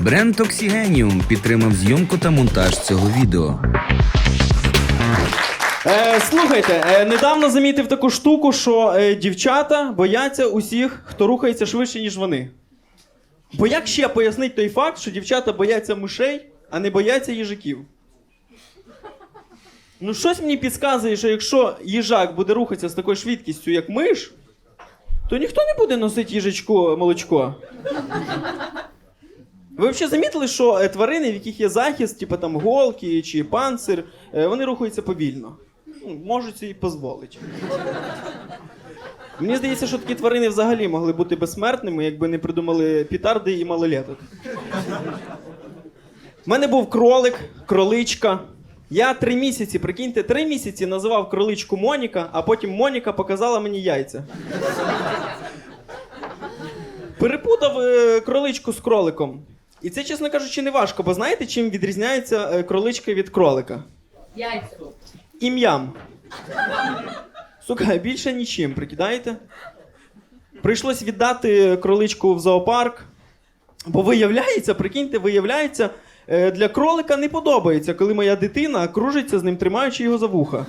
Бренд Oxygenium підтримав зйомку та монтаж цього відео. Е, слухайте, е, недавно замітив таку штуку, що е, дівчата бояться усіх, хто рухається швидше, ніж вони. Бо як ще пояснить той факт, що дівчата бояться мишей, а не бояться їжаків? Ну, щось мені підказує, що якщо їжак буде рухатися з такою швидкістю, як миш, то ніхто не буде носити їжачку молочко. Ви взагалі замітили, що е, тварини, в яких є захист, типу там голки чи панцир, е, вони рухаються повільно. Ну, можуть собі дозволити. Мені здається, що такі тварини взагалі могли бути безсмертними, якби не придумали пітарди і малолеток. У мене був кролик, кроличка. Я три місяці, прикиньте, три місяці називав кроличку Моніка, а потім Моніка показала мені яйця. Перепутав е, кроличку з кроликом. І це, чесно кажучи, не важко, бо знаєте, чим відрізняється е, кроличка від кролика? Яйця. Ім'ям. Сука, більше нічим, прикидаєте? Прийшлось віддати кроличку в зоопарк. Бо виявляється, прикиньте, виявляється, для кролика не подобається, коли моя дитина кружиться з ним, тримаючи його за вуха.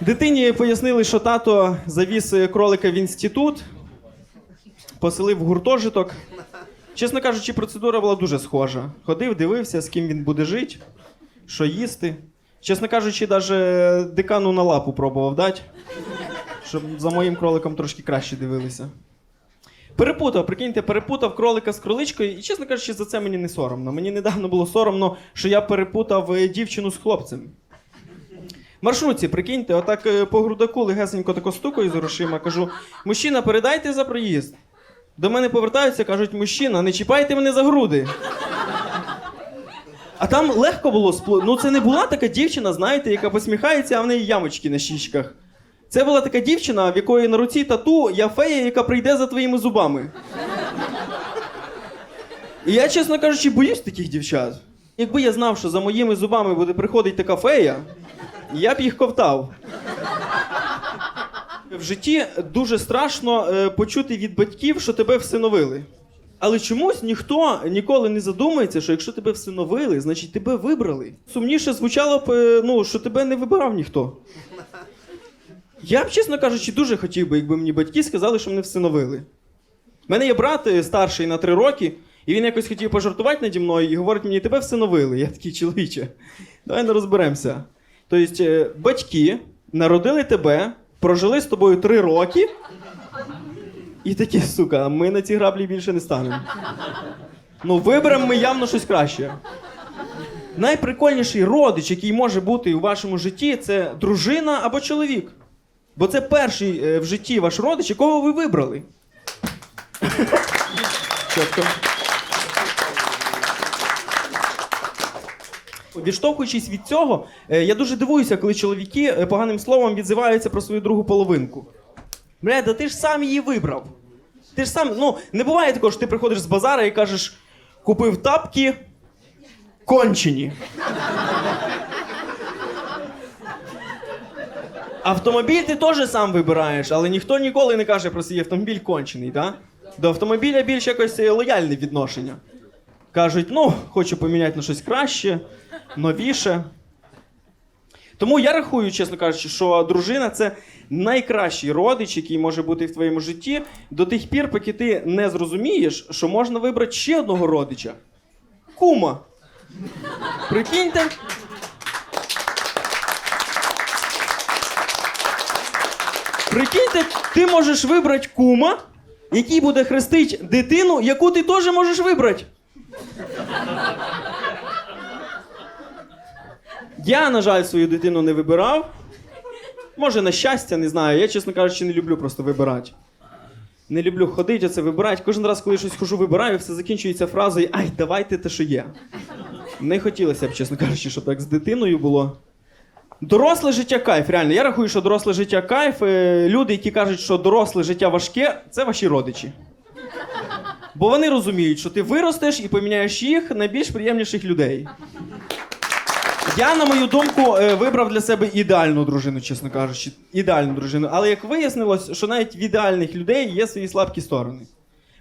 Дитині пояснили, що тато завіз е, кролика в інститут, поселив в гуртожиток. Чесно кажучи, процедура була дуже схожа. Ходив, дивився, з ким він буде жити, що їсти. Чесно кажучи, навіть декану на лапу пробував дати, щоб за моїм кроликом трошки краще дивилися. Перепутав, прикиньте, перепутав кролика з кроличкою, і, чесно кажучи, за це мені не соромно. Мені недавно було соромно, що я перепутав е, дівчину з хлопцем. Маршрутці, прикиньте, отак е, по грудаку легесенько тако стукаю з грошима, кажу: мужчина, передайте за проїзд. До мене повертаються, кажуть, мужчина, не чіпайте мене за груди. А там легко було спло... Ну, це не була така дівчина, знаєте, яка посміхається, а в неї ямочки на щічках. Це була така дівчина, в якої на руці тату я фея, яка прийде за твоїми зубами. І я, чесно кажучи, боюсь таких дівчат. Якби я знав, що за моїми зубами буде приходити така фея, я б їх ковтав. В житті дуже страшно е, почути від батьків, що тебе всиновили. Але чомусь ніхто ніколи не задумається, що якщо тебе всиновили, значить тебе вибрали. Сумніше звучало б, е, ну, що тебе не вибирав ніхто. Я б, чесно кажучи, дуже хотів би, якби мені батьки сказали, що мене всиновили. У мене є брат е, старший на три роки, і він якось хотів пожартувати наді мною і говорить мені, тебе всиновили. Я такий чоловіче. Давай не розберемося. Тобто, е, батьки народили тебе, прожили з тобою три роки. І такі, сука, ми на ці граблі більше не станемо. Ну, виберемо ми явно щось краще. Найприкольніший родич, який може бути у вашому житті, це дружина або чоловік. Бо це перший е, в житті ваш родич, якого ви вибрали. Чітко. Відштовхуючись від цього, е, я дуже дивуюся, коли чоловіки е, поганим словом відзиваються про свою другу половинку. Бля, да ти ж сам її вибрав. Ти ж сам, ну, не буває такого, що ти приходиш з базара і кажеш, купив тапки кончені. Автомобіль ти теж сам вибираєш, але ніхто ніколи не каже про свій автомобіль кончений, так? До автомобіля більш якось лояльне відношення. Кажуть, ну, хочу поміняти на щось краще, новіше. Тому я рахую, чесно кажучи, що дружина це найкращий родич, який може бути в твоєму житті, до тих пір, поки ти не зрозумієш, що можна вибрати ще одного родича. Кума. Прикиньте. Прикиньте, ти можеш вибрати кума, який буде хрестити дитину, яку ти теж можеш вибрати. Я, на жаль, свою дитину не вибирав. Може, на щастя, не знаю. Я, чесно кажучи, не люблю просто вибирати. Не люблю ходити, оце вибирати. Кожен раз, коли щось хожу, вибираю, все закінчується фразою Ай, давайте те, що є. Не хотілося б, чесно кажучи, щоб так з дитиною було. Доросле життя кайф, реально. Я рахую, що доросле життя кайф. Е, Люди, які кажуть, що доросле життя важке, це ваші родичі. Бо вони розуміють, що ти виростеш і поміняєш їх на більш приємніших людей. Я, на мою думку, е, вибрав для себе ідеальну дружину, чесно кажучи. Ідеальну дружину. Але як вияснилось, що навіть в ідеальних людей є свої слабкі сторони.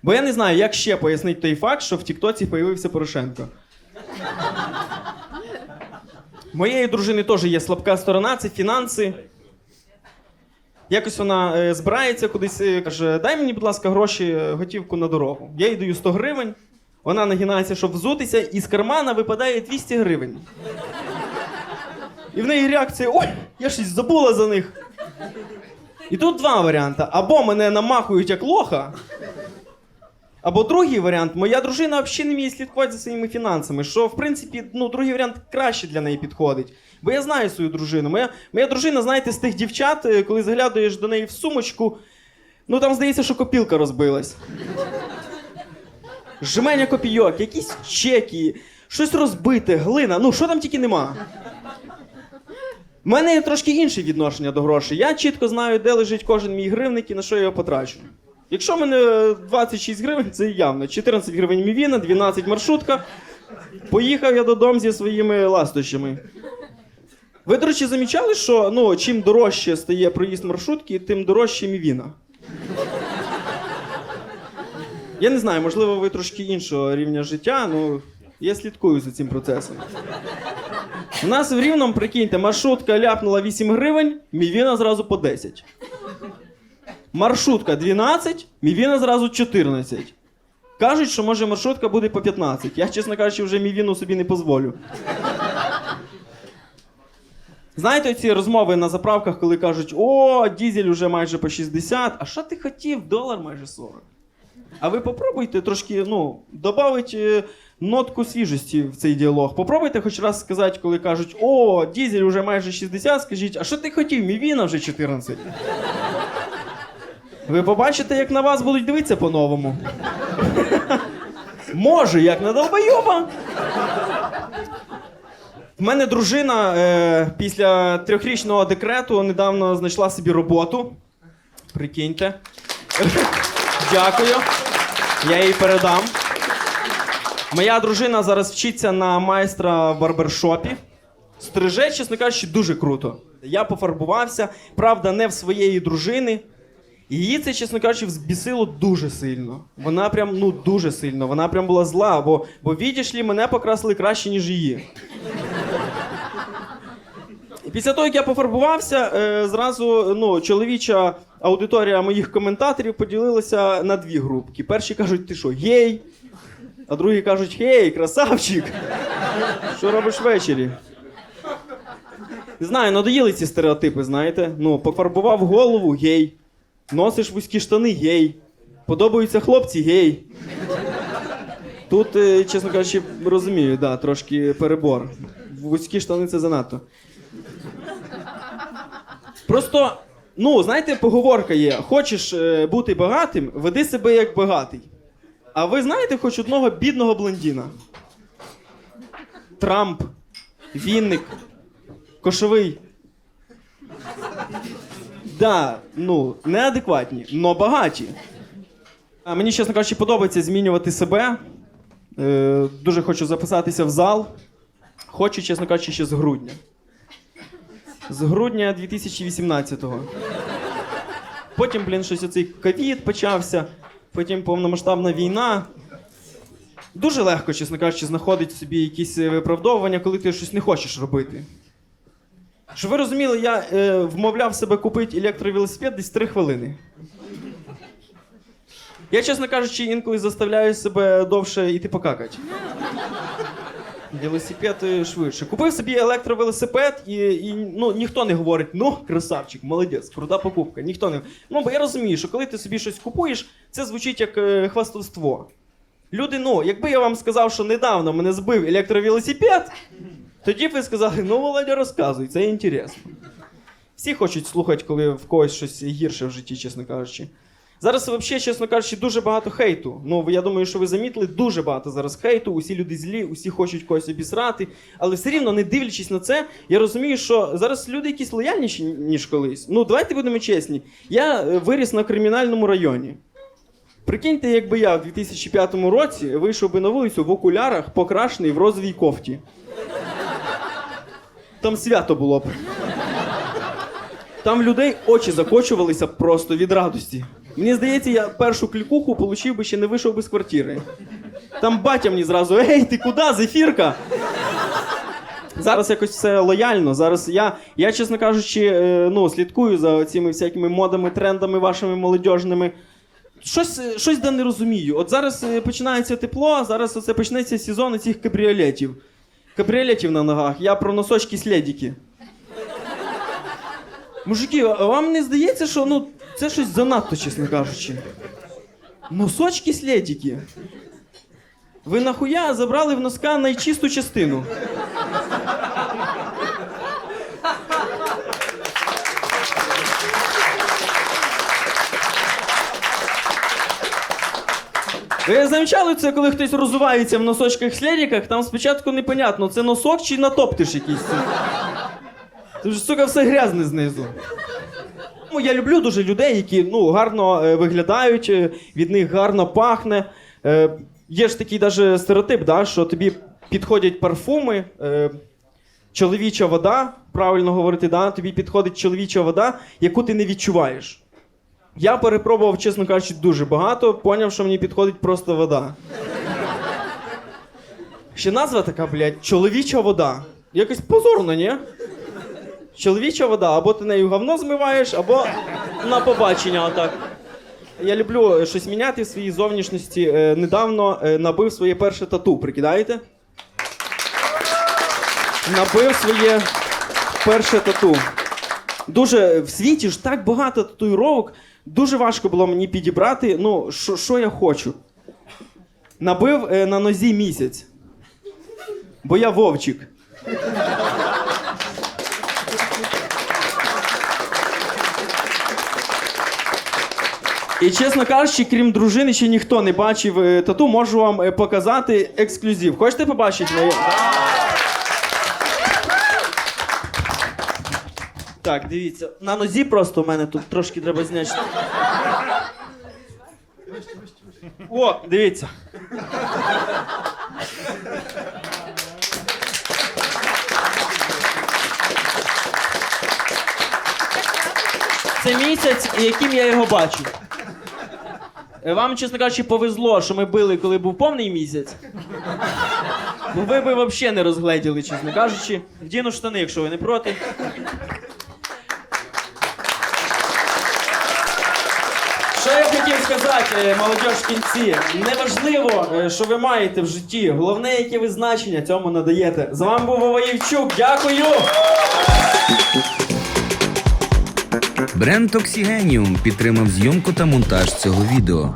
Бо я не знаю, як ще пояснити той факт, що в Тіктоці появився Порошенко. Моєї дружини теж є слабка сторона, це фінанси. Якось вона е, збирається кудись, е, каже: дай мені, будь ласка, гроші е, готівку на дорогу. Я їй даю 100 гривень, вона нагинається, щоб взутися, і з кармана випадає 200 гривень. І в неї реакція: ой, я щось забула за них. І тут два варіанти: або мене намахують як лоха, або другий варіант, моя дружина взагалі не вміє слідкувати за своїми фінансами. Що, в принципі, ну, другий варіант краще для неї підходить. Бо я знаю свою дружину. Моя, моя дружина, знаєте, з тих дівчат, е, коли заглядуєш до неї в сумочку, ну там здається, що копілка розбилась. Жменя копійок, якісь чеки, щось розбите, глина, ну що там тільки нема. У мене є трошки інше відношення до грошей. Я чітко знаю, де лежить кожен мій гривник і на що я його потрачу. Якщо в мене 26 гривень, це явно. 14 гривень мівіна, 12 маршрутка. Поїхав я додому зі своїми ластощами. Ви, до речі, замічали, що ну, чим дорожче стає проїзд маршрутки, тим дорожче мівіна. Я не знаю, можливо, ви трошки іншого рівня життя, ну я слідкую за цим процесом. У нас в Рівному, прикиньте, маршрутка ляпнула 8 гривень, мівіна зразу по 10. Маршрутка 12, мівіна зразу 14. Кажуть, що може маршрутка буде по 15. Я, чесно кажучи, вже мівіну собі не дозволю. Знаєте ці розмови на заправках, коли кажуть, о, дізель уже майже по 60, а що ти хотів? Долар майже 40. А ви попробуйте трошки, ну, додати нотку свіжості в цей діалог. Попробуйте хоч раз сказати, коли кажуть, о, дізель уже майже 60, скажіть, а що ти хотів? Мівіна вже 14. Ви побачите, як на вас будуть дивитися по-новому. Може, як на долбойоба. В мене дружина е, після трьохрічного декрету недавно знайшла собі роботу. Прикиньте. Дякую. Я їй передам. Моя дружина зараз вчиться на майстра в барбершопі. Стриже, чесно кажучи, дуже круто. Я пофарбувався, правда, не в своєї дружини. Її це, чесно кажучи, взбісило дуже сильно. Вона прям ну дуже сильно. Вона прям була зла, бо, бо відійшлі мене покрасили краще, ніж її. Після того, як я пофарбувався, е, зразу ну, чоловіча аудиторія моїх коментаторів поділилася на дві групки. Перші кажуть, ти що, гей? А другі кажуть, гей, красавчик! Що робиш ввечері? Не знаю, надоїли ці стереотипи, знаєте. Ну, пофарбував голову гей. Носиш вузькі штани гей. Подобаються хлопці гей. Тут, е, чесно кажучи, розумію, да, трошки перебор. Вузькі штани це занадто. Просто, ну, знаєте, поговорка є: хочеш е, бути багатим, веди себе як багатий. А ви знаєте хоч одного бідного блондіна? Трамп, Вінник, Кошовий. Да, ну, неадекватні, но багаті. А мені, чесно кажучи, подобається змінювати себе. Е, дуже хочу записатися в зал. Хочу, чесно кажучи, ще з грудня. З грудня 2018-го. Потім, блін, щось оцей ковід почався, потім повномасштабна війна. Дуже легко, чесно кажучи, знаходити собі якісь е, виправдовування, коли ти щось не хочеш робити. Щоб ви розуміли, я е, вмовляв себе купити електровелосипед десь 3 хвилини. Я, чесно кажучи, інколи заставляю себе довше йти покакати. Велосипед е, швидше. Купив собі електровелосипед, і, і ну, ніхто не говорить, ну, красавчик, молодець, крута покупка. Ніхто не. Ну, бо я розумію, що коли ти собі щось купуєш, це звучить як е, хвастовство. Люди, ну, якби я вам сказав, що недавно мене збив електровелосипед, тоді ви сказали, ну, Володя, розказуй, це інтересно. Всі хочуть слухати, коли в когось щось гірше в житті, чесно кажучи. Зараз, взагалі, чесно кажучи, дуже багато хейту. Ну, я думаю, що ви замітили, дуже багато зараз хейту. Усі люди злі, усі хочуть когось обісрати. Але все рівно, не дивлячись на це, я розумію, що зараз люди якісь лояльніші, ніж колись. Ну, давайте будемо чесні. Я е, виріс на кримінальному районі. Прикиньте, якби я в 2005 році вийшов би на вулицю в окулярах, покрашений в розовій кофті. Там свято було б. Там людей очі закочувалися просто від радості. Мені здається, я першу клікуху получив би ще не вийшов би з квартири. Там батя мені зразу: Ей, ти куди, зефірка? Зараз якось все лояльно. Зараз я, я чесно кажучи, е, ну, слідкую за цими всякими модами, трендами вашими молодіжними. Щось, е, щось де не розумію. От зараз е, починається тепло, зараз оце почнеться сезон цих кабріолетів. Кабріолетів на ногах. Я про носочки слідіки. Мужики, а вам не здається, що ну, це щось занадто, чесно кажучи. Носочки слідіки. Ви нахуя забрали в носка найчисту частину? Ви замічали це, коли хтось розувається в носочках слідіках, там спочатку непонятно, це носок чи натоптиш якийсь. Ж, сука, все грязне знизу. Ну, я люблю дуже людей, які ну, гарно е, виглядають, е, від них гарно пахне. Е, є ж такий даже стереотип, да, що тобі підходять парфуми, е, чоловіча вода, правильно говорити, да, тобі підходить чоловіча вода, яку ти не відчуваєш. Я перепробував, чесно кажучи, дуже багато, поняв, що мені підходить просто вода. Ще назва така, блядь, чоловіча вода. Якось позорно, ні? Чоловіча вода, або ти нею говно змиваєш, або на побачення отак. Я люблю е, щось міняти в своїй зовнішності. Е, недавно е, набив своє перше тату, прикидаєте? Набив своє перше тату. Дуже в світі ж так багато татуїровок, дуже важко було мені підібрати. Ну, що- я хочу. Набив е, на нозі місяць. Бо я вовчик. І чесно кажучи, крім дружини, ще ніхто не бачив е, тату, можу вам е, показати ексклюзив. Хочете побачити Так, дивіться. На нозі просто в мене тут трошки треба зняти. О, дивіться. Це місяць, яким я його бачу. Е, Вам, чесно кажучи, повезло, що ми били, коли був повний місяць. Бо ви би взагалі не розгледіли, чесно кажучи. Вдіну штани, якщо ви не проти. Що я хотів сказати, е, молодіж в кінці? Неважливо, е, що ви маєте в житті. Головне, яке ви значення цьому надаєте. З вами був Вова Євчук. Дякую! Бренд Оксігеніум підтримав зйомку та монтаж цього відео.